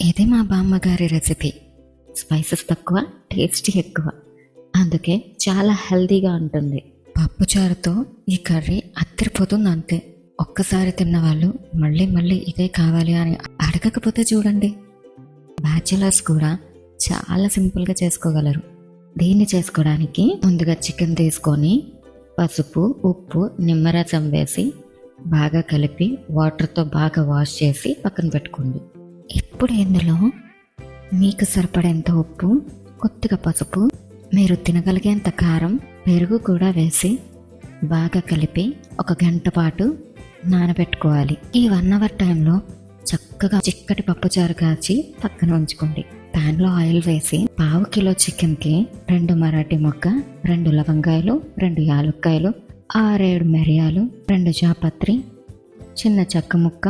ఇది మా బామ్మగారి రెసిపీ. స్పైసెస్ తక్కువ టేస్టీ ఎక్కువ. అందుకే చాలా హెల్దీగా ఉంటుంది. పప్పుచారుతో ఈ కర్రీ అద్దరిపోతుంది అంతే. ఒక్కసారి తిన్న వాళ్ళు మళ్ళీ మళ్ళీ ఇదే కావాలి అని అడగకపోతే చూడండి. బ్యాచిలర్స్ కూడా చాలా సింపుల్గా చేసుకోగలరు. దీన్ని చేసుకోవడానికి ముందుగా చికెన్ తీసుకొని పసుపు ఉప్పు నిమ్మరసం వేసి బాగా కలిపి వాటర్తో బాగా వాష్ చేసి పక్కన పెట్టుకోండి. ఇప్పుడు ఇందులో? మీకు సరిపడేంత ఉప్పు కొద్దిగా పసుపు మీరు తినగలిగేంత కారం పెరుగు కూడా వేసి బాగా కలిపి ఒక గంట పాటు నానబెట్టుకోవాలి. ఈ వన్ అవర్ టైంలో చక్కగా చిక్కటి పప్పుచారు కాచి పక్కన ఉంచుకోండి. ప్యాన్లో ఆయిల్ వేసి పావు కిలో చికెన్కి రెండు మరాఠీ మొక్క రెండు లవంగాయలు రెండు యాలక్కాయలు ఆరేడు మిరియాలు రెండు జాపత్రి చిన్న చెక్క ముక్క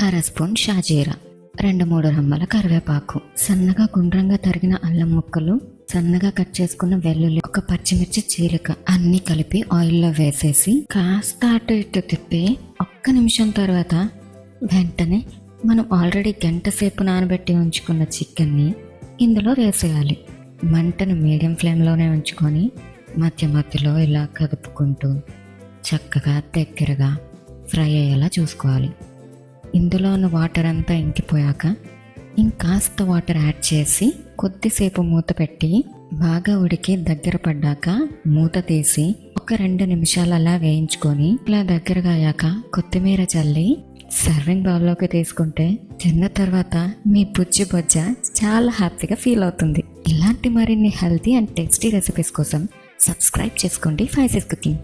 అర స్పూన్ షాజీరా. రెండు మూడు రమ్మల కరివేపాకు. సన్నగా గుండ్రంగా తరిగిన అల్లం ముక్కలు సన్నగా కట్ చేసుకున్న వెల్లుల్లి ఒక పచ్చిమిర్చి చీలిక అన్ని కలిపి ఆయిల్లో వేసేసి కాస్త అటు ఇటు తిప్పి ఒక్క నిమిషం తర్వాత వెంటనే మనం ఆల్రెడీ గంట సేపు నానబెట్టి ఉంచుకున్న చికెన్ని ఇందులో వేసేయాలి. మంటను మీడియం ఫ్లేమ్లోనే ఉంచుకొని మధ్య మధ్యలో ఇలా కదుపుకుంటూ చక్కగా దగ్గరగా ఫ్రై అయ్యేలా చూసుకోవాలి. ఇందులో ఉన్న వాటర్ అంతా ఇంకిపోయాక ఇంకాస్త వాటర్ యాడ్ చేసి కొద్దిసేపు మూత పెట్టి బాగా ఉడికి దగ్గర పడ్డాక మూత తీసి ఒక రెండు నిమిషాలు అలా వేయించుకొని ఇలా దగ్గరగా అయ్యాక కొత్తిమీర చల్లి సర్వింగ్ బౌల్లోకి తీసుకుంటే తిన్న తర్వాత మీ బుజ్జి బొజ్జ చాలా హ్యాపీగా ఫీల్ అవుతుంది. ఇలాంటి మరిన్ని హెల్తీ అండ్ టేస్టీ రెసిపీస్ కోసం సబ్స్క్రైబ్ చేసుకోండి ఫైవ్ సిక్స్ కుకింగ్